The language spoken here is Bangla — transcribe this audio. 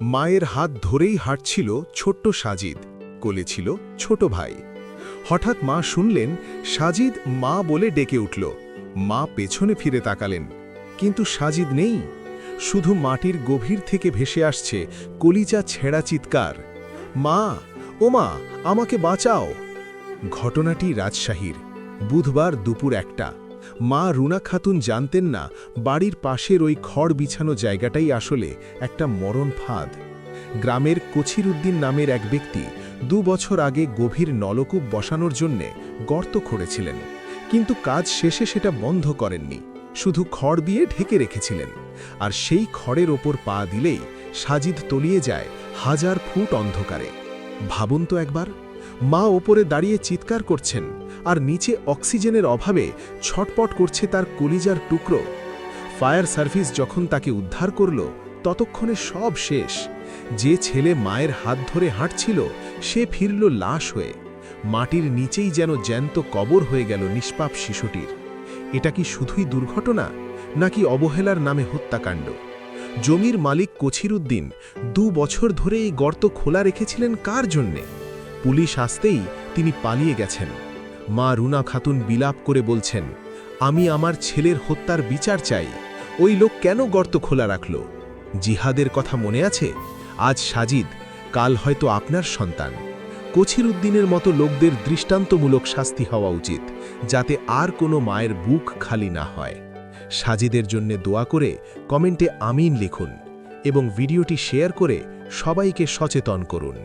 মায়ের হাত ধরেই হাঁটছিল ছোট্ট সাজিদ, কোলে ছিল ছোট ভাই। হঠাৎ মা শুনলেন সাজিদ মা বলে ডেকে উঠল। মা পেছনে ফিরে তাকালেন, কিন্তু সাজিদ নেই। শুধু মাটির গভীর থেকে ভেসে আসছে কলিচা ছেঁড়া চিৎকার। মা, ও মা, আমাকে বাঁচাও। ঘটনাটি রাজশাহীর, বুধবার দুপুর একটা। মা রুনা খাতুন জানতেন না বাড়ির পাশের ওই খড় বিছানো জায়গাটাই আসলে একটা মরণ ফাঁদ। গ্রামের কছিরুদ্দিন নামের এক ব্যক্তি দু বছর আগে গভীর নলকূপ বসানোর জন্যে গর্ত খড়েছিলেন, কিন্তু কাজ শেষে সেটা বন্ধ করেননি, শুধু খড় দিয়ে ঢেকে রেখেছিলেন, আর সেই খড়ের ওপর পা দিলেই সাজিদ তলিয়ে যায় হাজার ফুট অন্ধকারে। ভাবুন তো একবার মা ওপরে দাঁড়িয়ে চিৎকার করছেন আর নিচে অক্সিজেনের অভাবে ছটপট করছে তার কলিজার টুকরো। ফায়ার সার্ভিস যখন তাকে উদ্ধার করল, ততক্ষণে সব শেষ। যে ছেলে মায়ের হাত ধরে হাঁটছিল, সে ফিরল লাশ হয়ে। মাটির নিচেই যেন জ্যান্ত কবর হয়ে গেল নিষ্পাপ শিশুটির। এটা কি শুধুই দুর্ঘটনা, নাকি অবহেলার নামে হত্যাকাণ্ড? জমির মালিক কছিরুদ্দিন দু বছর ধরে এই গর্ত খোলা রেখেছিলেন কার জন্যে? পুলিশ আসতেই তিনি পালিয়ে গেছেন। মা রুনা খাতুন বিলাপ করে বলছেন, আমি আমার ছেলের হত্যার বিচার চাই। ওই লোক কেন গর্ত খোলা রাখল? জিহাদের কথা মনে আছে? আজ সাজিদ, কাল হয়তো আপনার সন্তান। কছিরুদ্দিনের মতো লোকদের দৃষ্টান্তমূলক শাস্তি হওয়া উচিত, যাতে আর কোনো মায়ের বুক খালি না হয়। সাজিদের জন্য দোয়া করে কমেন্টে আমিন লিখুন এবং ভিডিওটি শেয়ার করে সবাইকে সচেতন করুন।